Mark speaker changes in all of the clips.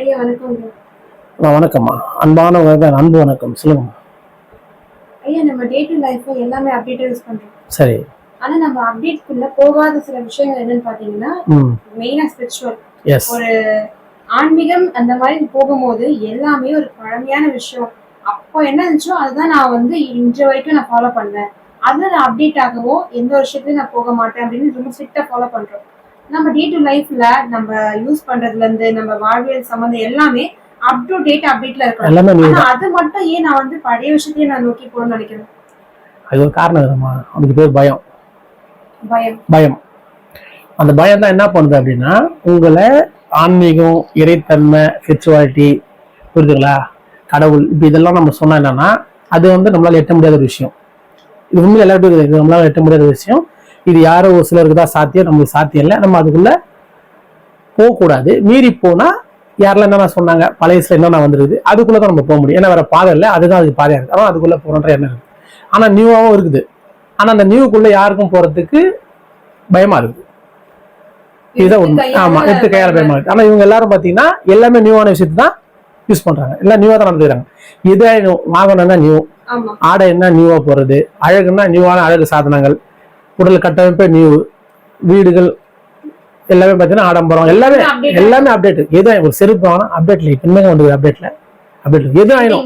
Speaker 1: ஐயா வணக்கம்.
Speaker 2: வணக்கம்மா. அன்பானவங்க அன்பு வணக்கம். சொல்லுங்கம்மா.
Speaker 1: ஐயா நம்ம டே டு லைஃப் எல்லாமே அப்டேட் யூஸ் பண்றோம்.
Speaker 2: சரி.
Speaker 1: ஆனா நம்ம அப்டேட்குள்ள போகாத சில விஷயங்கள் என்னன்னு பாத்தீங்கன்னா மெயினா ஸ்பிரிச்சுவல் ஒரு ஆன்மீகம் அந்த மாதிரி போகும்போது எல்லாமே ஒரு பழமையான விஷயம். அப்போ என்ன இருந்துச்சோ அதுதான் நான் வந்து இன்று வரைக்கும் நான் ஃபாலோ பண்ணேன் அதுல நான் அப்டேட் ஆகவோ எந்த விஷயத்துலயும் நான் போக மாட்டேன் அப்படின்னு ரொம்ப ஸ்ட்ரிக்டா ஃபாலோ பண்றோம். நம்ம டே டு லைஃப்ல நம்ம யூஸ் பண்றதுல இருந்து நம்ம வாழ்வியல் சம்மந்தம் எல்லாமே அப் டு டேட் அப்டேட்ல இருக்கணும். ஆனா அது மட்டும் ஏன் நான் வந்து பழைய விஷயத்தையே நான் நோக்கி போகணும்னு நினைக்கிறேன்?
Speaker 2: அது ஒரு காரணம் இருக்குமா அதுக்கு பேர் பயம்.
Speaker 1: பயம்.
Speaker 2: பயம். அந்த பயம் தான் என்ன பண்ணுது அப்படின்னா உங்களை ஆன்மீகம் இறைத்தன்மை ஸ்பிரிச்சுவாலிட்டி புரியுதுங்களா கடவுள் இப்போ இதெல்லாம் நம்ம சொன்னா என்னன்னா அது வந்து நம்மளால எட்ட முடியாத ஒரு விஷயம். இது உண்மையில எல்லாருக்கும் நம்மளால எட்ட முடியாத விஷயம். இது யாரோ ஒரு சிலருக்கு தான் சாத்தியம் நம்மளுக்கு சாத்தியம் இல்லை. நம்ம அதுக்குள்ள போகக்கூடாது. மீறி போனா யாரெல்லாம் என்னென்ன சொன்னாங்க? பழையசுல என்னென்ன வந்துருக்குது. அதுக்குள்ள தான் நம்ம போக முடியும். ஏன்னா வேற பாதை இல்லை. அதுதான் அதுக்கு பாதையா இருக்கு. ஆனால் அதுக்குள்ள போகணுன்ற எண்ணம் இருக்கு. ஆனா நியூவாகவும் இருக்குது. ஆனா அந்த நியூக்குள்ள யாருக்கும் போறதுக்கு பயமா இருக்குது இதுதான் உண்மை ஆமா எடுத்து கையால பயமா இருக்கு. ஆனா இவங்க எல்லாரும் பாத்தீங்கன்னா எல்லாமே நியூவான விஷயத்தை தான் யூஸ் பண்றாங்க. எல்லாம் நியூவா தான் நடந்துக்கிறாங்க. இதே வாங்கணும்னா நியூ. ஆடை என்ன நியூவா போறது அழகுன்னா நியூவான அழகு சாதனங்கள். உடல் கட்டமைப்பே நியூ வீடுகள் எல்லாமே பார்த்தீங்கன்னா ஆடம்பரம். எல்லாமே எல்லாமே அப்டேட் எது ஒரு செருப்பு வாங்கினா அப்டேட்ல என்னங்க வந்தது அப்டேட்ல அப்டேட் எது
Speaker 1: இது.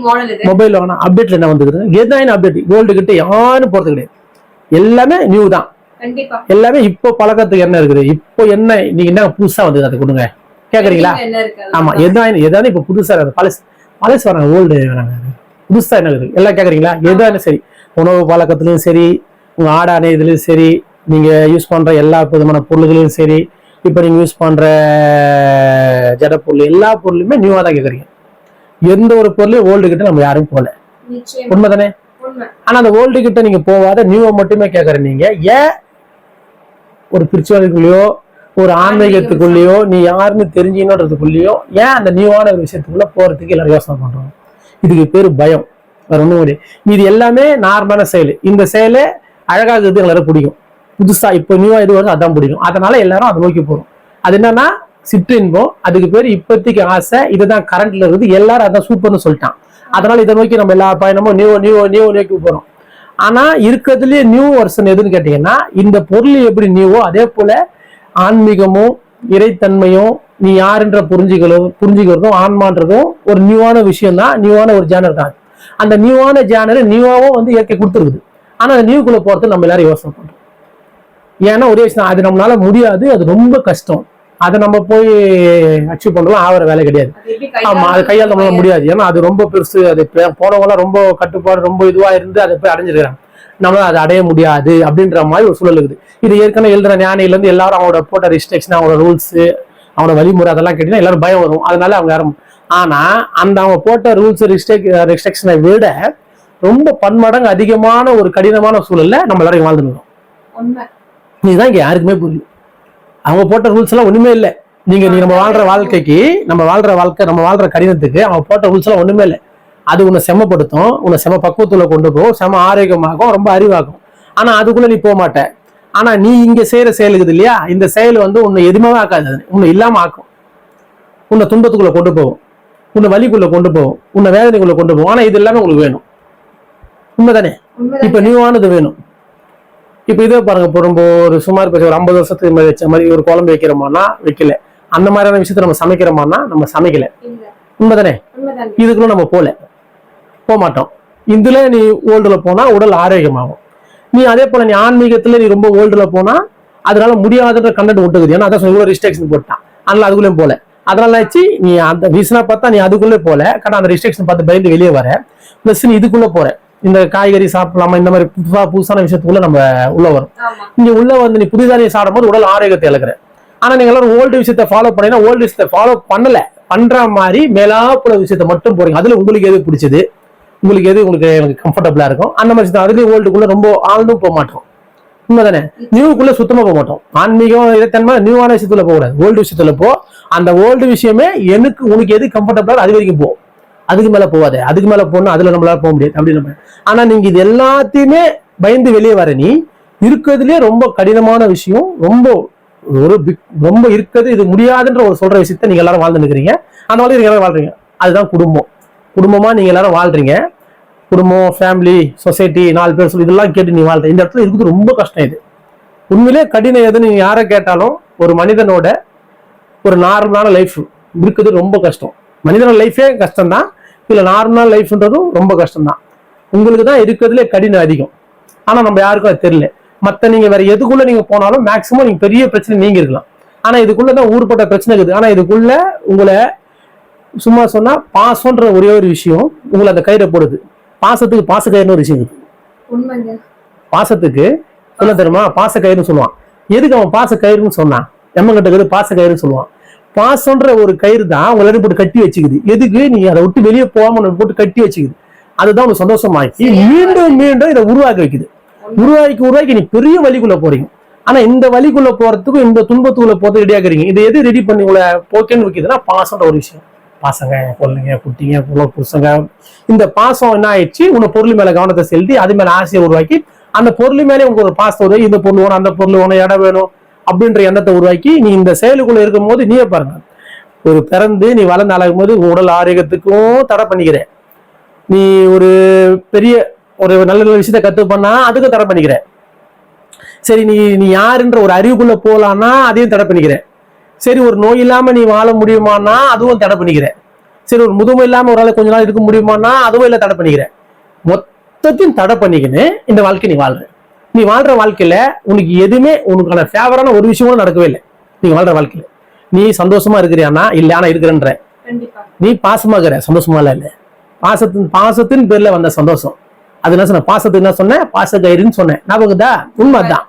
Speaker 2: மொபைல் வாங்கினா அப்டேட்ல என்ன வந்துருது? எது ஆயிடும் அப்டேட் கோல்டு கிட்ட யாரும் போறது கிடையாது. எல்லாமே நியூ தான். எல்லாமே இப்போ பழக்கத்துக்கு என்ன இருக்குது? இப்போ என்ன நீங்க என்ன புதுசா வந்தது? அதை கொடுங்க. கேக்குறீங்களா? ஆமா. எதாவது எதாவது இப்ப புதுசா இருக்குது பழசு பழசு வராங்க. ஓல்டு வராங்க. புதுசா என்ன இருக்குது? எல்லாம் கேக்குறீங்களா? எதாவது சரி. உணவு பழக்கத்துலயும் சரி உங்க ஆடை அணையதுலயும் சரி நீங்க யூஸ் பண்ற எல்லா விதமான பொருள்களையும் சரி இப்ப நீங்க யூஸ் பண்ற ஜட பொருள் எல்லா பொருளுமே நியூவா தான் கேக்குறீங்க. எந்த ஒரு பொருளையும் ஓல்டு கிட்ட நம்ம யாரும் உண்மைதானே
Speaker 1: உண்மை
Speaker 2: ஆனா அந்த ஓல்டு கிட்ட நீங்க போகாத நியூவை மட்டுமே கேக்குற நீங்க ஏன் ஒரு பிரிச்சுவலுக்குள்ளேயோ ஒரு ஆன்மீகத்துக்குள்ளேயோ நீ யாருன்னு தெரிஞ்சுக்கணுன்றதுக்குள்ளேயோ ஏன் அந்த நியூவான ஒரு விஷயத்துக்குள்ள போறதுக்கு எல்லாரும் யோசனை பண்றோம்? இதுக்கு பேரு பயம். வேற ஒண்ணும் கிடையாது இது எல்லாமே நார்மலான செயல். இந்த செயலே அழகாக இருக்கிறது எல்லாரும் பிடிக்கும். புதுசா இப்போ நியூவா எது வருது அதான் பிடிக்கும். அதனால எல்லாரும் அதை நோக்கி போகிறோம் அது என்னன்னா சிற்றின்பம் அதுக்கு பேர் இப்போதைக்கு ஆசை இதுதான் கரண்ட்ல இருக்குது. எல்லாரும் அதான் சூப்பர்னு சொல்லிட்டான். அதனால இதை நோக்கி நம்ம எல்லா பயணமும் நியூ நியூ நியூ நோக்கி போறோம். ஆனா இருக்கிறதுலயே நியூ வருஷன் எதுன்னு கேட்டீங்கன்னா இந்த பொருள் எப்படி நியூவோ அதே போல ஆன்மீகமும் இறைத்தன்மையும் நீ யாருன்ற புரிஞ்சுக்கிறதும் புரிஞ்சுக்கிறதும் ஆன்மான்றதும் ஒரு நியூவான விஷயம் தான் நியூவான ஒரு ஜேனர் தான். அந்த நியூவான ஜேனர் நியூவாவும் வந்து இயற்கை கொடுத்துருக்குது. ஆனா அந்த நியூக்குள்ள போறது நம்ம எல்லாரும் யோசனை பண்றோம். ஏன்னா ஒரே விஷயம் அது நம்மளால முடியாது அது ரொம்ப கஷ்டம். அதை நம்ம போய் அச்சீவ் பண்ணலாம் ஆகிற வேலை கிடையாது.
Speaker 1: அது எப்படி
Speaker 2: ஆமா அது கையால் நம்மளால முடியாது? ஏன்னா அது ரொம்ப பெருசு அது பே- போனவங்கலாம் ரொம்ப கட்டுப்பாடு ரொம்ப இதுவா இருந்து அதை போய் அடைஞ்சிருக்காங்க நம்மளால அதை அடைய முடியாது அப்படின்ற மாதிரி ஒரு சூழல் இருக்குது. இது ஏற்கனவே எழுதுற ஞானில இருந்து எல்லாரும் அவங்களோட போட்ட ரிஸ்ட்ரிக்ஷன் அவங்களோட ரூல்ஸ் அவனோட வழிமுறை அதெல்லாம் கேட்டீங்கன்னா எல்லாரும் பயம் வரும். அதனால அவங்க யாரும் ஆனா அந்த அவங்க போட்ட ரூல்ஸ் ரெஸ்ட்ரிக்ஷனை விட ரொம்ப பன்மடங்கு அதிகமான ஒரு கடினமான சூழல்ல நம்ம எல்லாரும் வாழ்ந்துருக்கோம் இதுதான் இங்க யாருக்குமே புரியும். அவங்க போட்ட ரூல்ஸ் எல்லாம் ஒண்ணுமே இல்லை. நீங்க நீங்க நம்ம வாழ்ற வாழ்க்கைக்கு நம்ம வாழ்ற வாழ்க்கை நம்ம வாழ்ற கடினத்துக்கு அவங்க போட்ட ரூல்ஸ் எல்லாம் ஒண்ணுமே இல்லை. அது உன்னை செமப்படுத்தும் உன்னை செம பக்குவத்துல கொண்டு போகும் செம ஆரோக்கியமாகும் ரொம்ப அறிவாகும் ஆனா அதுக்குள்ள நீ போக மாட்ட. ஆனா நீ இங்க செய்யற செயல் இருக்குது இல்லையா? இந்த செயல் வந்து உன்னை எதுவுமே ஆக்காது. உன்னை இல்லாம ஆக்கும். உன்னை துன்பத்துக்குள்ள கொண்டு போகும். உன்னை வலிக்குள்ள கொண்டு போகும். உன்னை வேதனைக்குள்ள கொண்டு போகும். ஆனா இது எல்லாமே உங்களுக்கு வேணும். உண்மைதானே? இப்ப நியூவானது வேணும். இப்ப இதே பாருங்க இப்போ ரொம்ப ஒரு சுமார் பேச ஒரு ஐம்பது வருஷத்துக்கு மேல வச்ச மாதிரி ஒரு குழம்பு வைக்கிறோமானா வைக்கல. அந்த மாதிரியான விஷயத்த நம்ம சமைக்கிறோமானா நம்ம சமைக்கல. உண்மைதானே? இதுக்குள்ள நம்ம போல. போக மாட்டோம். இதுல நீ ஓல்டுல போனா உடல் ஆரோக்கியமாகும். நீ அதே போல நீ ஆன்மீகத்துல நீ ரொம்ப ஓல்டுல போனா அதனால முடியாதுன்ற கண்டென்ட் விட்டுக்குது ஏன்னா அதான் இவ்வளவு ரிஸ்ட்ரிக்ஷன் போட்டான். அதனால அதுக்குள்ளேயும் போல. அதனால ஆச்சு? நீ அந்த ரீசனா பார்த்தா நீ அதுக்குள்ளே போல. கடை அந்த ரிஸ்ட்ரிக்ஷன் பார்த்து பயந்து வெளியே வர. பிளஸ் நீ இதுக்குள்ள போற. இந்த காய்கறி சாப்பிடலாமா இந்த மாதிரி புதுசா புதுசான விஷயத்துக்குள்ள நம்ம உள்ள வரும். நீங்க உள்ள வந்து நீ புதிதாக நீ சாப்பிடும்போது உடல் ஆரோக்கியத்தை இழக்கிற. ஆனா நீங்க எல்லாரும் ஓல்டு விஷயத்தை ஃபாலோ பண்ணீங்கன்னா ஓல்டு விஷயத்தை ஃபாலோ பண்ணல. பண்ற மாதிரி மேலாப்புல விஷயத்தை மட்டும் போறீங்க அதுல உங்களுக்கு எது பிடிச்சது? உங்களுக்கு எது உங்களுக்கு எனக்கு கம்ஃபர்டபுளா இருக்கும்? அந்த மாதிரி விஷயத்தை அதுலயும் ஓல்டுக்குள்ள ரொம்ப ஆழ்ந்தும் போக மாட்டோம். உண்மைதானே? நியூக்குள்ள சுத்தமா போக மாட்டோம். ஆன்மீகம் இதைத்தன்மை நியூவான விஷயத்துல போக கூடாது ஓல்டு விஷயத்துல போ. அந்த ஓல்டு விஷயமே எனக்கு உனக்கு எது கம்ஃபர்டபுளா அது வரைக்கும் போ. அதுக்கு மேலே போகாத அதுக்கு மேலே போனால் அதில் நம்மளால போக முடியாது. அப்படி நம்ம ஆனால் நீங்கள் இது எல்லாத்தையுமே பயந்து வெளியே வர நீ இருக்கிறதுலே ரொம்ப கடினமான விஷயம். ரொம்ப ஒரு ரொம்ப இருக்கிறது இது முடியாதுன்ற ஒரு சொல்ற விஷயத்த நீங்க எல்லாரும் வாழ்ந்து நிற்கிறீங்க அந்த மாதிரி நீங்க எல்லாரும் வாழ்றீங்க. அதுதான் குடும்பம். குடும்பமா நீங்க எல்லாரும் வாழ்றீங்க. குடும்பம் ஃபேமிலி சொசைட்டி நாலு பேர் சொல்லி இதெல்லாம் கேட்டு நீ வாழ்ற. இந்த இடத்துல இருக்குது ரொம்ப கஷ்டம் இது. உண்மையிலே கடினம் எதுன்னு நீங்க யாரை கேட்டாலும் ஒரு மனிதனோட ஒரு நார்மலான லைஃப் இருக்கிறது ரொம்ப கஷ்டம். மனிதனோட லைஃபே கஷ்டம்தான். இதுல நார்மலான லைஃப்ன்றதும் ரொம்ப கஷ்டம்தான். உங்களுக்கு தான் இருக்கிறதுலே கடினம் அதிகம். ஆனா நம்ம யாருக்கும் அது தெரியல. மத்த நீங்க வேற எதுக்குள்ள நீங்க போனாலும் மேக்சிமம் நீங்க பெரிய பிரச்சனை நீங்க இருக்கலாம். ஆனா இதுக்குள்ள தான் ஊர்பட்ட பிரச்சனை இருக்குது. ஆனா இதுக்குள்ள உங்களை சும்மா சொன்னா பாசம்ன்ற ஒரே ஒரு விஷயம் உங்களை அந்த கயிறை போடுது. பாசத்துக்கு பாச கயிறுன்னு ஒரு விஷயம் இருக்கு
Speaker 1: உண்மைங்க.
Speaker 2: பாசத்துக்கு சொல்ல தெரியுமா? பாச கயிறுன்னு சொல்லுவான். எதுக்கு அவன் பாச கயிறுன்னு சொன்னான்? எம்மங்கிட்ட இருக்குது பாச கயிறுன்னு சொல்லுவான். பாசம்ன்ற ஒரு கயிறு தான் உங்களை போட்டு கட்டி வச்சுக்குது. எதுக்கு? நீ அதை விட்டு வெளியே போகாம போட்டு கட்டி வச்சுக்குது. அதுதான் உனக்கு சந்தோஷமாக்கி மீண்டும் மீண்டும் இதை உருவாக்கி வைக்குது. உருவாக்கி உருவாக்கி நீ பெரிய வழிக்குள்ள போறீங்க. ஆனா இந்த வழிக்குள்ள போறதுக்கும் இந்த துன்பத்துக்குள்ள போறது ரெடியா இருக்கிறீங்க இதை எது ரெடி பண்ணி உங்களை போக்கேன்னு வைக்குதுன்னா பாசம்ன்ற ஒரு விஷயம். பாசங்க பொருளுங்க குட்டிங்க புள்ள புருஷங்க. இந்த பாசம் என்ன ஆயிடுச்சு? உன்னை பொருள் மேல கவனத்தை செலுத்தி அது மேல ஆசையை உருவாக்கி அந்த பொருள் மேலே உங்களுக்கு ஒரு பாசம் உருவாக்கி இந்த பொருள் வேணும் அந்த பொருள் வேணும் இடம் வேணும். அப்படின்ற எண்ணத்தை உருவாக்கி நீ இந்த செயலுக்குள்ள இருக்கும்போது நீயே பாருங்க. ஒரு பிறந்து நீ வளர்ந்து அழகும் போது உடல் ஆரோக்கியத்துக்கும் தடை பண்ணிக்கிற நீ ஒரு பெரிய ஒரு நல்ல நல்ல விஷயத்த கத்து பண்ணா அதுக்கும் தடை பண்ணிக்கிற சரி நீ நீ யாருன்ற ஒரு அறிவுக்குள்ள போலான்னா அதையும் தடை பண்ணிக்கிற சரி ஒரு நோய் இல்லாம நீ வாழ முடியுமான்னா அதுவும் தடை பண்ணிக்கிற சரி ஒரு முதுமை இல்லாம ஒரு நாள் கொஞ்ச நாள் இருக்க முடியுமான்னா அதுவும் இல்லை தடை பண்ணிக்கிற மொத்தத்தையும் தடை பண்ணிக்கின்னு இந்த வாழ்க்கை நீ வாழ்ற. நீ வாழ்ற வாழ்க்கையில உனக்கு எதுவுமே உனக்கான ஃபேவரான ஒரு விஷயம் கூட நடக்கவே இல்லை. நீ வாழ்ற வாழ்க்கையில. நீ சந்தோஷமா இருக்கிறியானா இல்ல ஆனா இருக்கிறன்ற. நீ பாசமா இருக்கிற சந்தோஷமா இல்ல இல்ல. பாசத்தின் பாசத்தின் பேர்ல வந்த சந்தோஷம். அது என்ன சொன்ன? பாசத்துக்கு என்ன சொன்னேன் பாச கயிறுன்னு சொன்னேன். ஞாபகத்தா உண்மை அதான்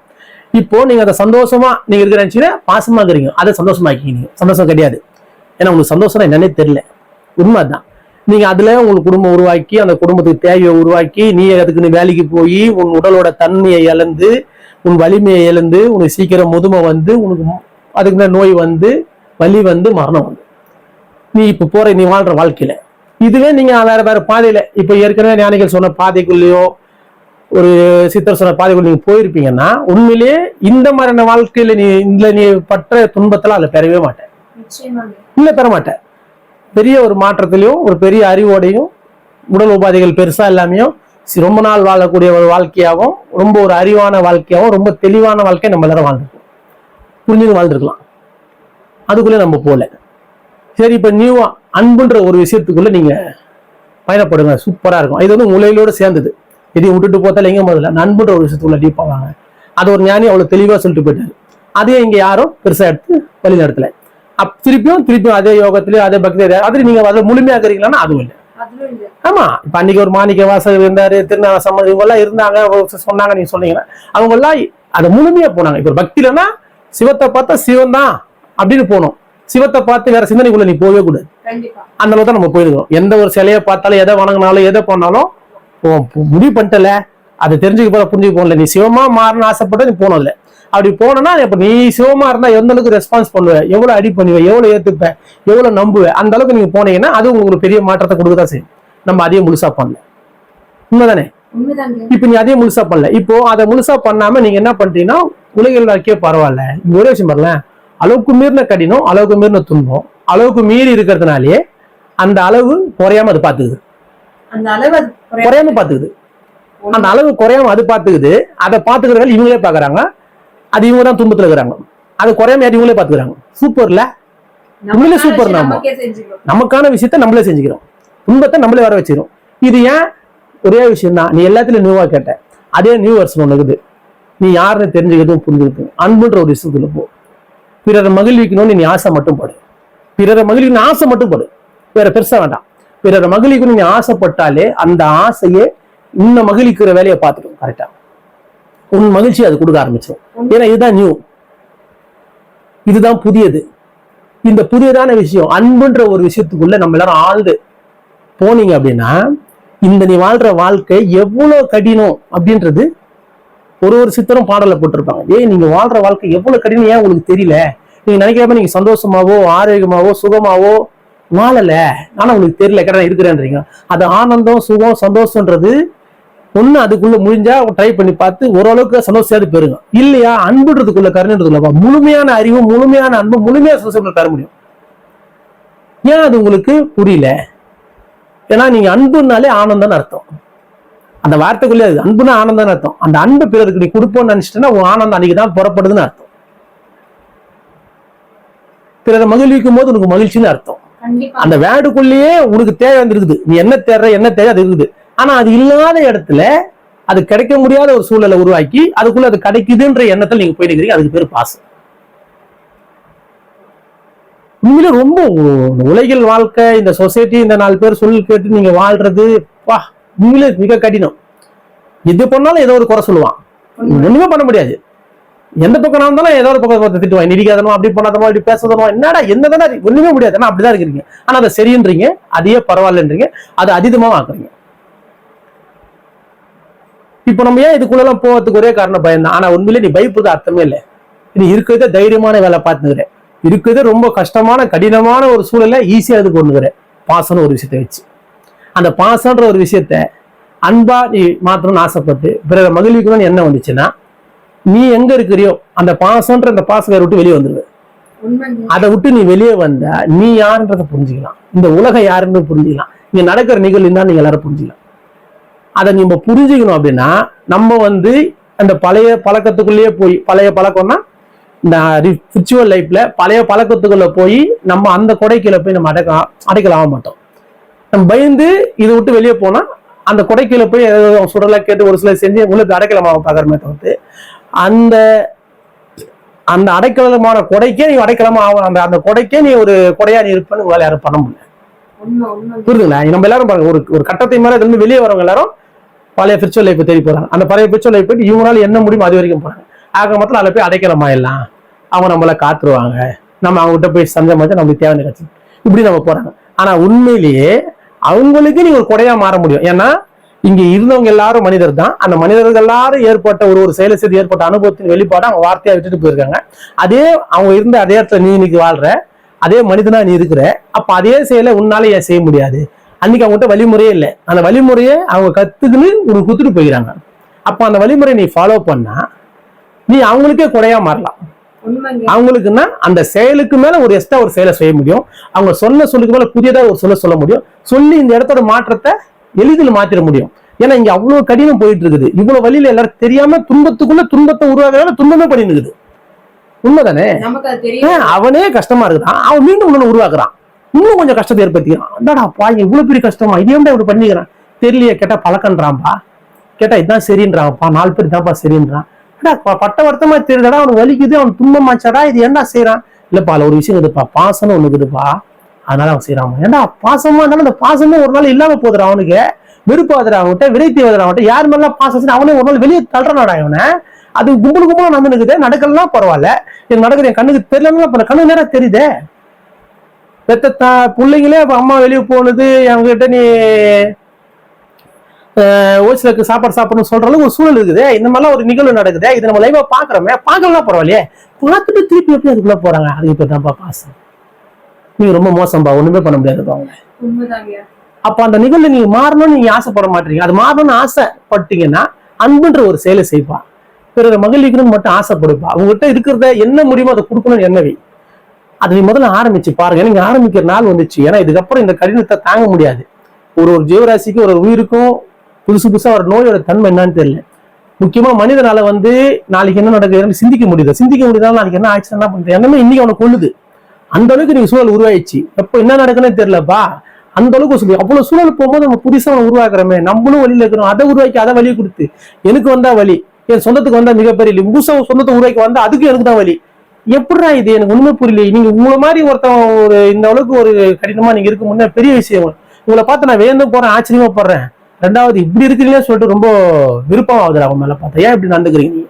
Speaker 2: இப்போ நீங்க அதை சந்தோஷமா நீங்க இருக்கிற பாசமா இருக்கிறீங்க. அதை சந்தோஷமாக்கி நீங்க சந்தோஷம் கிடையாது. ஏன்னா உங்களுக்கு சந்தோஷம் என்னன்னே தெரியல. உண்மை அதான் நீங்க அதுல உங்களுக்கு குடும்பம் உருவாக்கி அந்த குடும்பத்துக்கு தேவையை உருவாக்கி நீ அதுக்கு நீ வேலைக்கு போய் உன் உடலோட தன்மையை இழந்து உன் வலிமையை இழந்து உனக்கு சீக்கிரம் முதுமை வந்து உனக்கு அதுக்கு நோய் வந்து வலி வந்து மரணம் வந்து. நீ இப்ப போற நீ வாழ்ற வாழ்க்கையில. இதுவே நீங்க வேற வேற பாதையில. இப்ப ஏற்கனவே ஞானிகள் சொன்ன பாதைக்குள்ளேயோ ஒரு சித்தர் சொன்ன பாதைக்குள்ள நீங்க போயிருப்பீங்கன்னா உண்மையிலேயே இந்த மாதிரியான வாழ்க்கையில நீ இந்த நீ பற்ற துன்பத்தெல்லாம் அதுல பெறவே மாட்டேன். இல்ல பெற மாட்டேன். பெரிய ஒரு மாற்றத்திலையும் ஒரு பெரிய அறிவோடையும் உடல் உபாதைகள் பெருசா இல்லாமையும் சி- ரொம்ப நாள் வாழக்கூடிய ஒரு வாழ்க்கையாகவும் ரொம்ப ஒரு அறிவான வாழ்க்கையாகவும் ரொம்ப தெளிவான வாழ்க்கை நம்ம எல்லாரும் வாழ்ந்துருக்கோம். புரிஞ்சுன்னு வாழ்ந்துருக்கலாம். அதுக்குள்ளே நம்ம போகல. சரி இப்போ நியூவா அன்புன்ற ஒரு விஷயத்துக்குள்ள நீங்கள் பயணப்படுங்க. சூப்பராக இருக்கும். இது வந்து உலையிலோட சேர்ந்தது. இதையும் விட்டுட்டு போத்தால எங்கே முதல்ல? அன்புன்ற ஒரு விஷயத்துக்குள்ள டீப்பா வாங்க. அது ஒரு ஞானி அவ்வளோ தெளிவாக சொல்லிட்டு போயிட்டாரு. அதையும் இங்கே யாரும் பெருசாக எடுத்து வழி நடத்தலை. அப் திருப்பியும் திருப்பியும் அதே யோகத்திலயும் அதே பக்தி அதுல நீங்க அதை முழுமையாக்குறீங்களான்னா அதுவும் இல்லை.
Speaker 1: அதுவும் இல்ல.
Speaker 2: ஆமா. இப்ப அன்னைக்கு ஒரு மாணிக்க வாசகர் இருந்தாரு திருநாள சம்மதி இவங்க எல்லாம் இருந்தாங்க சொன்னாங்க நீங்க சொன்னீங்கன்னா அவங்க எல்லாம் அதை முழுமையா போனாங்க. இப்ப பக்திலன்னா சிவத்தை பார்த்தா சிவன் தான் அப்படின்னு போகணும் சிவத்தை பார்த்து வேற சிந்தனைக்குள்ள நீ போகவே கூடாது. அந்த அளவு தான் நம்ம போயிருக்கோம் எந்த ஒரு சிலையை பார்த்தாலும் எதை வணங்கினாலும் எதை பண்ணாலும் முடிவு பண்ணிட்டல அதை தெரிஞ்சுக்க போற புரிஞ்சுக்க போகல நீ சிவமா மாறணும்னு ஆசைப்பட்ட நீ போனதில்ல. அப்படி போனோம்னா இப்ப நீ சிவமா இருந்தா எந்த அளவுக்கு ரெஸ்பான்ஸ் பண்ணுவ? எவ்வளவு அடி பண்ணுவ? எவ்வளவு ஏத்துப்ப? எவ்வளவு நம்புவ? அந்த அளவுக்கு நீங்க போனீங்கன்னா அது உங்களுக்கு பெரிய மாற்றத்தை கொடுக்கதான் செய்யும். நம்ம அதையும் முழுசா பண்ணல. உண்மைதானே? இப்ப நீ அதையும் முழுசா பண்ணல. இப்போ அதை முழுசா பண்ணாம நீங்க என்ன பண்றீங்கன்னா உலகில் வாழ்க்கையே பரவாயில்ல. இங்க ஒரே விஷயம் பாருங்களேன். அளவுக்கு மீறின கடினம் அளவுக்கு மீறின துன்பம். அளவுக்கு மீறி இருக்கிறதுனாலே அந்த அளவு குறையாம அது பாத்துக்குது. குறையாம பாத்துக்குது. அந்த அளவு குறையாம அது பாத்துக்குது. அதை பாத்துக்கிறதால இவங்களே பாக்குறாங்க. அது இவங்க தான் துன்பத்துல இருக்கிறாங்க. அது குறையாம இவங்களே பாத்துக்கிறாங்க சூப்பர்ல
Speaker 1: நமக்கான
Speaker 2: சூப்பர் நாம. நமக்கான விஷயத்த நம்மளே செஞ்சுக்கிறோம். துன்பத்தை நம்மளே வர வச்சிரும். இது ஏன் ஒரே விஷயம் தான் நீ எல்லாத்துலயும் நியூவா கேட்ட. அதே நியூ வருஷம் ஒண்ணு இருக்குது. நீ யாருன்னு தெரிஞ்சுக்கிறதும் புரிஞ்சுக்கிறதும் அன்புன்ற ஒரு விஷயத்துல போ. பிறரை மகிழ்விக்கணும்னு நீ ஆசை மட்டும் படு. பிறரை மகிழ்விக்கணும் ஆசை மட்டும் படு. வேற பெருசா வேண்டாம். பிறரை மகிழ்விக்கணும் நீ ஆசைப்பட்டாலே அந்த ஆசையே உன்னை மகிழ்விக்கிற வேலையை பார்த்துடும் கரெக்டா உன் மகிழ்ச்சி அது கொடுக்க ஆரம்பிச்சிடும் ஏன்னா இதுதான் நியூ இதுதான் புதியது. இந்த புதியதான விஷயம் அன்புன்ற ஒரு விஷயத்துக்குள்ள நம்ம எல்லாரும் ஆழ்ந்து போனீங்க அப்படின்னா இந்த நீ வாழ்ற வாழ்க்கை எவ்வளவு கடினம் அப்படின்றது ஒரு ஒரு சித்தரும் பாடல போட்டிருப்பாங்க. ஏய் நீங்க வாழ்ற வாழ்க்கை எவ்வளவு கடினம் ஏன் உங்களுக்கு தெரியல? நீங்க நினைக்கிறப்ப நீங்க சந்தோஷமாவோ ஆரோக்கியமாவோ சுகமாவோ வாழல. ஆனா உங்களுக்கு தெரியல கடை இருக்கிறேன்றீங்க. அது ஆனந்தம் சுகம் சந்தோஷம்ன்றது ஒண்ணு அதுக்குள்ள முடிஞ்சா ட்ரை பண்ணி பார்த்து ஓரளவுக்கு சந்தோஷத்தையாவது பெறுங்க இல்லையா அன்புன்றதுக்குள்ள கருணுன்றதுக்குள்ள முழுமையான அறிவு முழுமையான அன்பு முழுமையான சந்தோஷம் தர முடியும். ஏன் அது உங்களுக்கு புரியல? ஏன்னா நீங்க அன்புனாலே ஆனந்தம்னு அர்த்தம். அந்த வார்த்தைக்குள்ளே அது அன்புனா ஆனந்தம்னு அர்த்தம். அந்த அன்பு பிறருக்கு நீ கொடுப்போம்னு நினைச்சிட்டேன்னா உன் ஆனந்தம் அன்னைக்கு தான் புறப்படுதுன்னு அர்த்தம். பிறரை மகிழ்விக்கும் போது உனக்கு மகிழ்ச்சின்னு அர்த்தம். அந்த வேர்டுக்குள்ளேயே உனக்கு தேவை வந்துருக்குது நீ என்ன தேடுற என்ன தேவை அது இருக்குது. ஆனா அது இல்லாத இடத்துல அது கிடைக்க முடியாத ஒரு சூழலை உருவாக்கி அதுக்குள்ள அது கிடைக்குதுன்ற எண்ணத்துல நீங்க போயிட்டு அதுக்கு பேர் பாசம். உண்மையிலே ரொம்ப உலகில் வாழ்க்கை இந்த சொசைட்டி இந்த நாலு பேர் சொல்லி கேட்டு நீங்க வாழ்றது வா உண்மையிலே மிக கடினம். எது பண்ணாலும் ஏதோ ஒரு குறை சொல்லுவான். ஒண்ணுமே பண்ண முடியாது. எந்த பக்கம் நான் இருந்தாலும் ஏதோ ஒரு பக்கம் திட்டுவான். நிடிக்காதனோ அப்படி பண்ணாதனோ இப்படி பேசாதனோ என்னடா என்னதானே ஒண்ணுமே முடியாது. ஆனா அப்படிதான் இருக்கிறீங்க. ஆனா அதை சரின்றீங்க அதையே பரவாயில்லன்றீங்க அதை அதீதமா ஆக்குறீங்க. இப்போ நம்ம ஏன் இதுக்குள்ள எல்லாம் போகிறதுக்கு ஒரே காரணம் பயம்தான். ஆனா உண்மையிலே நீ பயப்படுறது அர்த்தமே இல்லை. நீ இருக்கிறதே தைரியமான வேலை பார்த்துக்கிற. இருக்கிறதே ரொம்ப கஷ்டமான கடினமான ஒரு சூழலை ஈஸியா இது கொண்டுக்கிற பாசம்னு ஒரு விஷயத்தை வச்சு. அந்த பாசம்ன்ற ஒரு விஷயத்த அன்பா நீ மாத்தணும்னு ஆசைப்பட்டு பிறரை மகிழ்விக்கணும்னு என்ன வந்துச்சுன்னா நீ எங்க இருக்கிறியோ அந்த பாசம்ன்ற அந்த பாசத்தை விட்டு வெளியே
Speaker 1: உண்மைங்க.
Speaker 2: அதை விட்டு நீ வெளியே வந்தா நீ யாருன்றதை புரிஞ்சுக்கலாம். இந்த உலகம் யாருன்னு புரிஞ்சுக்கலாம். இங்க நடக்கிற நிகழ்வு தான் நீங்க எல்லாரும் புரிஞ்சுக்கலாம். அதை நம்ம புரிஞ்சுக்கணும் அப்படின்னா நம்ம வந்து அந்த பழைய பழக்கத்துக்குள்ளேயே போய் பழைய பழக்கம்னா இந்த ரிச்சுவல் லைஃப்ல பழைய பழக்கத்துக்குள்ள போய் நம்ம அந்த கொடைக்கீழ போய் நம்ம அடைக்க அடைக்கல ஆக மாட்டோம். நம்ம பயந்து இதை விட்டு வெளியே போனா அந்த கொடைக்கீழ போய் சுடலை கேட்டு ஒரு சிலர் செஞ்சு உங்களுக்கு அடைக்கலமாக பார்க்குறமே தவிர்த்து அந்த அந்த அடைக்கலமான கொடைக்கே நீ அடைக்கலமா ஆகும் அந்த அந்த கொடைக்கே நீ ஒரு கொடையா நீ இருப்பேன்னு உங்களால யாரும் பண்ண முடியல. புரியுதுங்களா? நம்ம எல்லாரும் பாருங்க ஒரு ஒரு கட்டத்தை மேல இருந்து வெளியே வரவங்க எல்லாரும் பழைய பிரிச்சுவல் லைஃப் தேடி போறாங்க. அந்த பழைய பிரிச்சுவல் லைஃப் போயிட்டு இவங்களால என்ன முடியுமோ அது வரைக்கும் போறாங்க. ஆக மொத்தம் அதில் போய் அடைக்கிறமா எல்லாம்? அவங்க நம்மளை காத்துருவாங்க. நம்ம அவங்ககிட்ட போய் சந்தேகம் வச்சு நம்மளுக்கு தேவையான கட்சி. இப்படி நம்ம போறாங்க. ஆனா உண்மையிலேயே அவங்களுக்கு நீங்க ஒரு குறையா மாற முடியும். ஏன்னா இங்க இருந்தவங்க எல்லாரும் மனிதர் தான். அந்த மனிதர்கள் எல்லாரும் ஏற்பட்ட ஒரு ஒரு செயலை செய்து ஏற்பட்ட அனுபவத்தின் வெளிப்பாடு அவங்க வார்த்தையா விட்டுட்டு போயிருக்காங்க. அதே அவங்க இருந்த அதே இடத்துல நீ இன்னைக்கு வாழ்ற அதே மனிதனா நீ இருக்கிற அப்ப அதே செயலை உன்னால ஏன் செய்ய முடியாது? அன்னைக்கு அவங்ககிட்ட வழிமுறையே இல்லை. அந்த வழிமுறையை அவங்க கத்துக்குன்னு ஒரு குத்துட்டு போயிடுறாங்க. அப்ப அந்த வழிமுறையை நீ ஃபாலோ பண்ணா நீ அவங்களுக்கே குறையா மாறலாம். அவங்களுக்குன்னா அந்த செயலுக்கு மேல ஒரு எக்ஸ்ட்ரா ஒரு செயலை செய்ய முடியும். அவங்க சொன்ன சொல்லுக்கு மேல புதியதா ஒரு சொல்ல சொல்ல முடியும். சொல்லி இந்த இடத்தோட மாற்றத்தை எளிதில் மாத்திர முடியும். ஏன்னா இங்க அவ்வளவு கடினம் போயிட்டு இருக்குது இவ்வளவு வழியில எல்லாரும் தெரியாம துன்பத்துக்குள்ள துன்பத்தை உருவாக்குறதால துன்பமே பண்ணிட்டு இருக்குது உண்மைதானே அவனே கஷ்டமா இருக்குதான் அவன் மீண்டும் இன்னொன்னு உருவாக்குறான். இன்னும் கொஞ்சம் கஷ்டத்தை ஏற்படுத்திக்கிறான். அடாடா பா இவ்வளவு பெரிய கஷ்டமா? இதே ஏன்டா இப்படி பண்ணிக்கிறான்? தெரியலையே கேட்டா பழக்கன்றான்ப்பா கேட்டா இதுதான் சரின்றான்ப்பா நாலு பேர் தான்ப்பா சரின்றான். பட்ட வருத்தமா தெரியலடா அவனுக்கு வலிக்குது அவன் துன்பமாச்சாடா இது என்ன செய்யறான் இல்லப்பா அதுல ஒரு விஷயம் இருக்குதுப்பா பாசம்னு ஒண்ணு இருக்குதுப்பா. அதனால அவன் செய்யறான் ஏன்னா பாசமா இருந்தாலும் அந்த பாசமே ஒரு நாள் இல்லாம போதுடா அவனுக்கு. வெறுப்பு அவன்கிட்ட விரைத்தி வதுடா அவன்கிட்ட. யார் மேலாம் பாசம் அவனே ஒரு நாள் வெளியே தள்ளுறானாடா இவனை. அது கும்பல் கும்பலாக நடந்துனுக்குது நடக்கலாம் பரவாயில்ல. இது நடக்குது என் கண்ணுக்கு தெரியலன்னா அப்ப கண்ணு நேரம் தெரியுதே. பெத்த தா பிள்ளைங்களே அப்ப அம்மா வெளியே போனது என்கிட்ட நீ ஓசிலக்கு சாப்பாடு சாப்பிடணும்னு சொல்ற அளவுக்கு ஒரு சூழல் இருக்குது. இந்த மாதிரிலாம் ஒரு நிகழ்வு நடக்குது. இது நம்ம லைவா பாக்குறோமே பார்க்கலாம் பரவாயில்லையே. பார்த்துட்டு திருப்பி எப்படி அதுக்குள்ள போறாங்க. அதுக்கு பேர் தான்ப்பா பாசம். நீங்க ரொம்ப மோசம்பா. ஒண்ணுமே பண்ண முடியாது அவங்க. அப்ப அந்த நிகழ்வு நீங்க மாறணும்னு நீங்க ஆசைப்பட மாட்டீங்க. அது மாறணும்னு ஆசைப்பட்டீங்கன்னா அன்புன்ற ஒரு செயலை செய்ப்பா பிறரை மகிழ்விக்கணும்னு மட்டும் ஆசைப்படுப்பா. அவங்ககிட்ட இருக்கிறத என்ன முடியுமோ அதை கொடுக்கணும்னு எண்ணவி அதை நீ முதல்ல ஆரம்பிச்சு பாருங்க. நீங்க ஆரம்பிக்கிற நாள் வந்துச்சு. ஏன்னா இதுக்கப்புறம் இந்த கடினத்தை தாங்க முடியாது. ஒரு ஒரு ஜீவராசிக்கும் ஒரு உயிருக்கும் புதுசு புதுசா ஒரு நோயோட தன்மை என்னன்னு தெரியல. முக்கியமா மனிதனால வந்து நாளைக்கு என்ன நடக்குதுன்னு சிந்திக்க முடியுது சிந்திக்க முடியாதால நாளைக்கு என்ன ஆச்சு என்ன பண்றது? என்னமே இன்னைக்கு அவனை கொள்ளுது. அந்த அளவுக்கு நீங்க சூழல் உருவாயிடுச்சு. எப்போ என்ன நடக்குன்னு தெரியலப்பா அந்த அளவுக்கு சொல்லி. அவ்வளவு சூழல் போகும்போது நம்ம புதுசா அவனை உருவாக்குறோமே. நம்மளும் வழியில இருக்கிறோம் அதை உருவாக்கி அதை வழி கொடுத்து. எனக்கு வந்தா வழி. என் சொந்தத்துக்கு வந்தா மிகப்பெரிய வலி சொந்தத்தை உருவாக்கி வந்தா அதுக்கு எனக்கு தான் வழி. எப்படிடா இது? எனக்கு ஒண்ணுமே புரியல நீங்க உங்களை மாதிரி ஒருத்தன் ஒரு இந்த அளவுக்கு ஒரு கடினமா நீங்க இருக்க முன்னே பெரிய விஷயம். உங்களை பார்த்து நான் வேந்து போறேன் ஆச்சரியமா போடுறேன் ரெண்டாவது இப்படி இருக்கிறீங்களே சொல்லிட்டு ரொம்ப விருப்பம் ஆகுது அவங்க மேல பார்த்தா. ஏன் இப்படி நடந்துக்கிறீங்க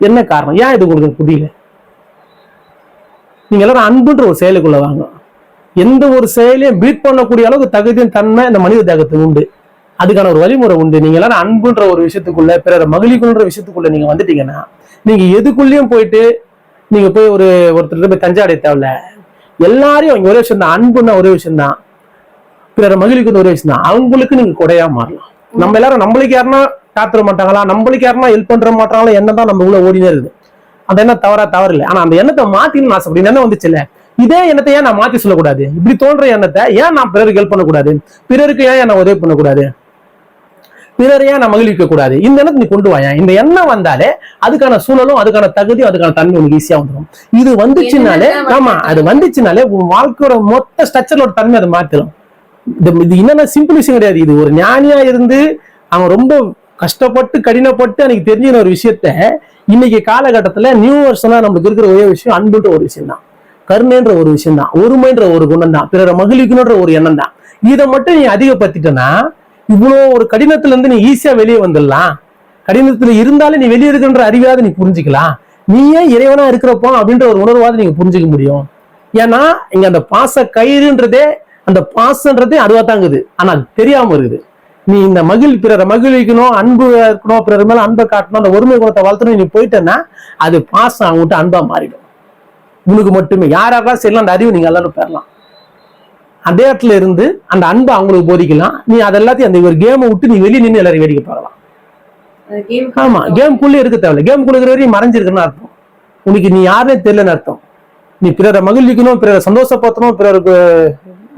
Speaker 2: என்ன காரணம்? ஏன் இது உங்களுக்கு புரியல? நீங்க எல்லாரும் அன்புன்ற ஒரு செயலுக்குள்ள வாங்க. எந்த ஒரு செயலையும் பீட் பண்ணக்கூடிய அளவுக்கு தகுதியும் தன்மை இந்த மனித தேகத்துக்கு உண்டு. அதுக்கான ஒரு வழிமுறை உண்டு. நீங்க எல்லாரும் அன்புன்ற ஒரு விஷயத்துக்குள்ள பிறரை மகிழ்ச்சிக்குன்ற விஷயத்துக்குள்ள நீங்க வந்துட்டீங்கன்னா நீங்க எதுக்குள்ளேயும் போயிட்டு நீங்க போய் ஒரு ஒருத்தர் போய் தஞ்சாடைய தேவையில்ல. எல்லாரையும் அவங்க ஒரே விஷயம் தான் அன்புன்னா ஒரே விஷயம் தான். பிறர் மகிழ்ச்சிக்கு ஒரே விஷயம் தான். அவங்களுக்கு நீங்க கொடையா மாறலாம். நம்ம எல்லாரும் நம்மளுக்கு யாருன்னா காத்துற மாட்டாங்களா? நம்மளுக்கு யாருன்னா ஹெல்ப் பண்ற மாட்டாங்களா? என்ன தான் நம்ம உள்ள ஓடினே இருக்குது. அந்த எண்ணம் தவறா தவறு இல்லை ஆனா அந்த எண்ணத்தை மாத்தின்னு ஆசைப்படி என்ன வந்துச்சுல்ல இதே எண்ணத்தை ஏன் நான் மாத்தி சொல்லக்கூடாது? இப்படி தோன்ற எண்ணத்தை ஏன் நான் பிறருக்கு ஹெல்ப் பண்ணக்கூடாது? பிறருக்கு ஏன் என்ன உதவி பண்ணக்கூடாது? பிறரை ஏன் நான் மகிழ்விக்க கூடாது இந்த எண்ணத்தை நீ கொண்டு வாயேன் இந்த எண்ணம் வந்தாலே அதுக்கான சூழலும் அதுக்கான தகுதியும் அதுக்கான தன்மை உனக்கு ஈஸியா வந்துடும் இது வந்துச்சுனாலே ஆமா அது வந்துச்சுனாலே உன் வாழ்க்கையோட மொத்த ஸ்ட்ரக்சரோட தன்மை அதை மாத்திரும். இது இது என்னென்ன சிம்பிள் விஷயம் கிடையாது. இது ஒரு ஞானியா இருந்து அவன் ரொம்ப கஷ்டப்பட்டு கடினப்பட்டு எனக்கு தெரிஞ்சின ஒரு விஷயத்த இன்னைக்கு காலகட்டத்துல நியூ வருஷனா நம்மளுக்கு இருக்கிற ஒரே விஷயம் அன்புன்ற ஒரு விஷயம் தான் கருணைன்ற ஒரு விஷயம் தான் ஒருமைன்ற ஒரு குணம் தான் பிறரை மகிழ்விக்கணுன்ற ஒரு எண்ணம் தான் இதை மட்டும் நீ அதிகப்படுத்திட்டனா இவ்வளோ ஒரு கடினத்துல இருந்து நீ ஈஸியா வெளியே வந்துடலாம். கடினத்துல இருந்தாலும் நீ வெளியே இருக்குன்ற அறிவாவது நீ புரிஞ்சுக்கலாம். நீ ஏன் இறைவனா இருக்கிறப்போ அப்படின்ற ஒரு உணர்வாவது நீங்க புரிஞ்சுக்க முடியும். ஏன்னா இங்க அந்த பாச கயிறுன்றதே அந்த பாசன்றதே அதுவா தாங்குது ஆனா தெரியாம இருக்குது. நீ இந்த மகிழ் பிறரை மகிழ்விக்கணும் அன்பு இருக்கணும் பிறர் மேல அன்பை காட்டணும் அந்த ஒருமை குணத்தை வளர்த்தணும் நீ போயிட்டேன்னா அது பாசம் அவங்ககிட்ட அன்பா மாறிடும். உனக்கு மட்டுமே. யாராருக்கா சரியில்லை அந்த அறிவு நீங்க எல்லாரும் பெறலாம். அதே இடத்துல இருந்து அந்த அன்பை அவங்களுக்கு போதிக்கலாம். நீ அது எல்லாத்தையும் அந்த ஒரு கேமை விட்டு நீ வெளியே நின்று எல்லாரும் வேடிக்கை பார்க்கலாம்.
Speaker 1: அந்த கேம்
Speaker 2: ஆமா கேம்குள்ளே இருக்க தேவையில்ல. கேம்குள்ள இருக்கிற வரையும் மறைஞ்சிருக்குன்னு அர்த்தம். உனக்கு நீ யாருனே தெரியலன்னு அர்த்தம். நீ பிறரை மகிழ்விக்கணும் பிறரை சந்தோஷப்படுத்தணும் பிறருக்கு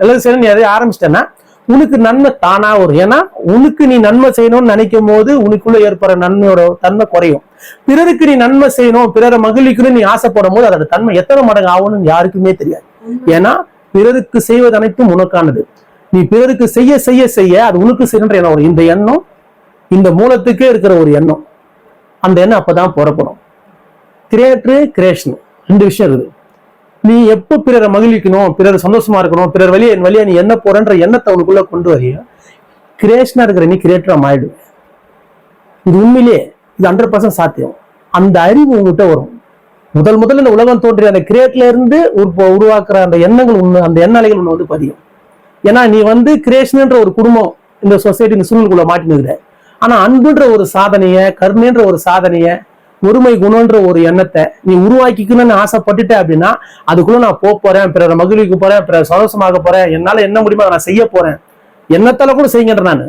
Speaker 2: எல்லாம் செய்யணும். நீ அதை ஆரம்பிச்சிட்டேன்னா உனக்கு நன்மை தானா வரும். ஏன்னா உனக்கு நீ நன்மை செய்யணும்னு நினைக்கும் போது உனக்குள்ள ஏற்படுற நன்மையோட தன்மை குறையும். பிறருக்கு நீ நன்மை செய்யணும் பிறரை மகிழ்விக்கணும்னு நீ ஆசைப்படும் போது அதோட தன்மை எத்தனை மடங்கு ஆகும்னு யாருக்குமே தெரியாது. ஏன்னா பிறருக்கு செய்வது அனைத்தும் உனக்கானது. நீ பிறருக்கு செய்ய செய்ய செய்ய அது உனக்கு செய்யன்ற எண்ணம் இந்த எண்ணம் இந்த மூலத்துக்கே இருக்கிற ஒரு எண்ணம். அந்த எண்ணம் அப்பதான் புறப்படும். கிரியேட்ரு கிரியேஷன் ரெண்டு விஷயம் இருக்குது. நீ எப்போ பிறரை மகிழ்விக்கணும் பிறர் சந்தோஷமா இருக்கணும் பிறர் வழியே என் வழியா நீ என்ன போறன்ற எண்ணத்தை உனக்குள்ள கொண்டு வரையோ? கிரியேஷனா இருக்கிற நீ கிரியேட்டரா மாறிடுவேன் இது உண்மையிலேயே இது ஹண்ட்ரட் பர்சன்ட் சாத்தியம். அந்த அறிவு உங்ககிட்ட வரும். முதல் முதல்ல இந்த உலகம் தோன்றிய அந்த கிரியேட்ல இருந்து உருவாக்குற அந்த எண்ணங்கள் ஒண்ணு அந்த எண்ணலைகள் ஒண்ணு வந்து பதியும். ஏன்னா நீ வந்து கிரியேஷன்ன்ற ஒரு குடும்பம் இந்த சொசைட்டி இந்த சூழ்நிலைக்குள்ள மாட்டினுக்குற. ஆனா அன்புன்ற ஒரு சாதனைய கருணைன்ற ஒரு சாதனைய ஒருமை குணன்ற ஒரு எண்ணத்தை நீ உருவாக்கிக்கணும்னு ஆசைப்பட்டுட்ட அப்படின்னா அதுக்குள்ள நான் போக போறேன் பிறரை மகிழ்விக்க போறேன் பிறர் சந்தோஷமாக போறேன் என்னால என்ன முடியுமோ அதை நான் செய்ய போறேன். எண்ணத்தால கூட செய்யுங்கன்ற நான்.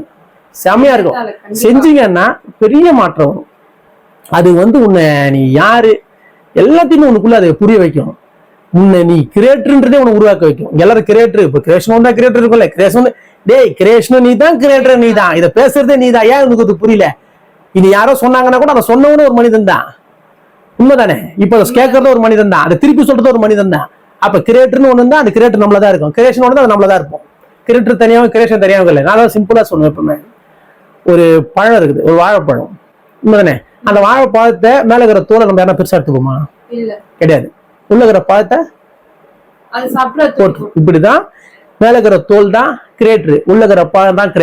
Speaker 2: செம்மையா இருக்கும். செஞ்சீங்கன்னா பெரிய மாற்றம் வரும். அது வந்து உன்னை நீ யாரு எல்லாத்தையுமே உனக்குள்ள அதை புரிய வைக்கும் உன்னை நீ கிரியேட்டர்ன்றதே உன்னை உருவாக்க வைக்கும் எல்லாரும் கிரியேட்டர் இப்போ கிரேஷன் தான் கிரியேட்டர் இருக்கும்ல. கிரேஷன் டேய் கிரேஷனும் நீ தான் கிரியேட்டர் நீ தான். இதை பேசுறதே நீ தான். ஏன் உனக்கு அது புரியல? இது யாரோ சொன்னாங்கன்னா கூட அதை சொன்னவனே ஒரு மனிதன் தான். உண்மைதானே? இப்ப அதை கேட்கறது ஒரு மனிதன் தான். அதை திருப்பி சொல்றது ஒரு மனிதன் தான். அப்ப கிரியேட்டர்னு ஒண்ணு தான் அந்த கிரியேட்டர் நம்மள தான் இருக்கும். கிரியேஷன் ஒன்று அது நம்மள தான் இருப்போம். கிரியேட்டர் தனியாகவும் கிரியேஷன் தனியாகவும் இல்லை. நான் சிம்பிளாக சிம்பிளா சொல்லுவேன் எப்பவுமே. ஒரு பழம் இருக்குது. ஒரு வாழைப்பழம். உண்மைதானே? அந்த வாழைப்பழத்தை மேல இருக்கிற தோலை நம்ம யாரா பெருசா எடுத்துக்குமா? கிடையாது. உள்ள இருக்கிற பழத்தை போட்டு. இப்படிதான். மேல இருக்கிற தோல் தான் கிரேட்டர் உள்ள இருக்கிற பழம் தான்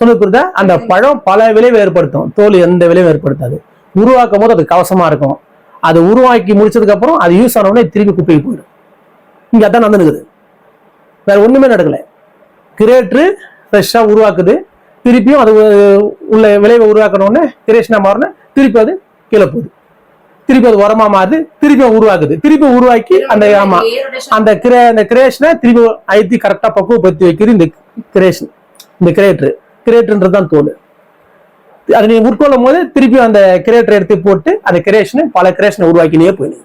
Speaker 2: சொன்னது புரியுதா? அந்த பழம் பல விளைவு ஏற்படுத்தும். தோல் எந்த விளைவும் ஏற்படுத்தாது. உருவாக்கும் போது அது கவசமா இருக்கும். அது உருவாக்கி முடிச்சதுக்கு அப்புறம் அது யூஸ் ஆன உடனே திருப்பி குப்பைக்கு போயிடும். இங்க அதான் நடந்துருக்குது வேற ஒண்ணுமே நடக்கல. கிரேட்டரு ஃப்ரெஷ்ஷா உருவாக்குது. திருப்பியும் அது உள்ள விளைவை உருவாக்கின உடனே கிரேஷனா மாறின திருப்பி அது கீழே போகுது. திருப்பி அது உரமா மாறுது. திருப்பி உருவாக்குது திருப்பி உருவாக்கி அந்த ஆமா அந்த கிரே அந்த கிரேஷனை திருப்பி அழுத்தி கரெக்டா பக்குவப்படுத்தி வைக்கிறது இந்த கிரேஷன் இந்த கிரேட்டர். கிரேட்டர்ன்றது தான் தோல். அதை நீ உட்கொள்ளும் போது திருப்பி அந்த கிரேட்டர் எடுத்து போட்டு அந்த கிரேஷனை பல கிரேஷனை உருவாக்கினே போயிடுது.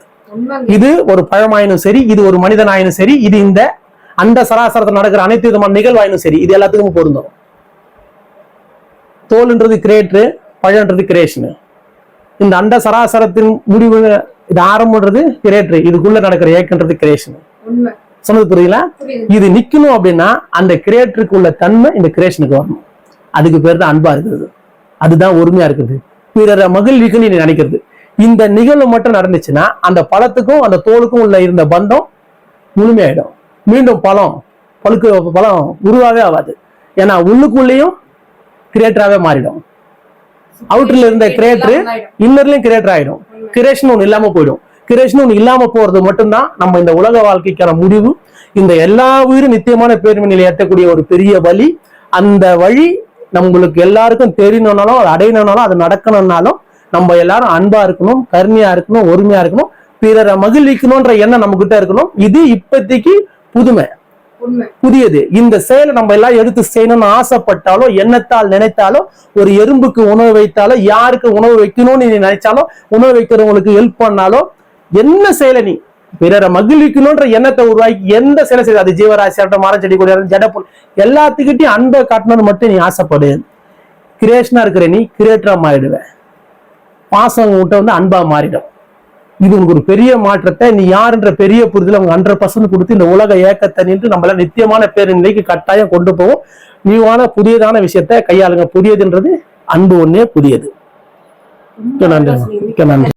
Speaker 2: இது ஒரு பழமாயினும் சரி இது ஒரு மனிதனாயினும் சரி இது இந்த அந்த சராசரத்தில் நடக்கிற அனைத்து விதமான நிகழ்வாயினும் சரி இது எல்லாத்துக்கும் பொருந்தும். தோல்ன்றது கிரேட்டரு பழன்றது கிரேஷனு இந்த அண்ட சராசரத்தின் முடிவு இது ஆரம்பம்ன்றது கிரேட்டரு இதுக்குள்ள நடக்கிற ஏக்கன்றது கிரேஷன் சொன்னது புரியுங்களா இது நிக்கணும் அப்படின்னா அந்த கிரியேட்டருக்கு உள்ள தன்மை இந்த கிரியேஷனுக்கு வரணும். அதுக்கு பேர் தான் அன்பா இருக்கிறது. அதுதான் ஒருமையா இருக்குது பிறரை மகிழ்விக்குன்னு நீ நினைக்கிறது. இந்த நிகழ்வு மட்டும் நடந்துச்சுன்னா அந்த பழத்துக்கும் அந்த தோலுக்கும் உள்ள இருந்த பந்தம் முழுமையாயிடும். மீண்டும் பழம் பழுக்கு பழம் உருவாவே ஆகாது. ஏன்னா உள்ளுக்குள்ளேயும் கிரியேட்டராகவே மாறிடும். அவுட்டர்ல இருந்த கிரியேட்டர் இன்னர்லயும் கிரியேட்டர் ஆயிடும். கிரேஷன் ஒன்று இல்லாம போயிடும். கிரேஷன் ஒன்று இல்லாம போறது மட்டும்தான் நம்ம இந்த உலக வாழ்க்கைக்கான முடிவு. இந்த எல்லா உயிரும் நித்தியமான பேருமை நிலை ஏற்றக்கூடிய ஒரு பெரிய வழி. அந்த வழி நம்மளுக்கு எல்லாருக்கும் தெரியணும்னாலும் அது அடையணும்னாலும் அது நடக்கணும்னாலும் நம்ம எல்லாரும் அன்பா இருக்கணும் கருமையா இருக்கணும் ஒருமையா இருக்கணும் பிறரை மகிழ்விக்கணும்ன்ற எண்ணம் நம்ம கிட்ட இருக்கணும். இது இப்போதைக்கு புதுமை. புதியது. இந்த செயலை நம்ம எல்லாம் எடுத்து செய்யணும்னு ஆசைப்பட்டாலோ எண்ணத்தால் நினைத்தாலோ ஒரு எறும்புக்கு உணவு வைத்தாலோ யாருக்கு உணவு வைக்கணும்னு நீ நினைச்சாலும் உணவு வைக்கிறவங்களுக்கு ஹெல்ப் பண்ணாலோ என்ன செயலை நீ? பிறரை மகிழ்விக்கணும்ன்ற எண்ணத்தை உருவாக்கி எந்த செயலை செய்யாது அது ஜீவராசி ஆகட்டும் மரச்செடி கொடி ஜடப்பொருள் எல்லாத்துக்கிட்டையும் அன்பை காட்டணும்னு மட்டும் நீ ஆசைப்படு. கிரியேஷனா இருக்கிற நீ கிரியேட்டரா மாறிடுவ. பாசம் உன்கிட்ட வந்து அன்பா மாறிடும். இது உனக்கு ஒரு பெரிய மாற்றத்தை நீ யாருன்ற பெரிய புரிதல் அவங்க ஹண்ட்ரட் பர்சன்ட் கொடுத்து இந்த உலக ஏக்கத்தை நின்று நம்மள நித்தியமான பேருநிலைக்கு கட்டாயம் கொண்டு போவோம் நீவான புதியதான விஷயத்தை கையாளுங்க. புதியதுன்றது அன்பு ஒண்ணே புதியது. நன்றி நன்றி.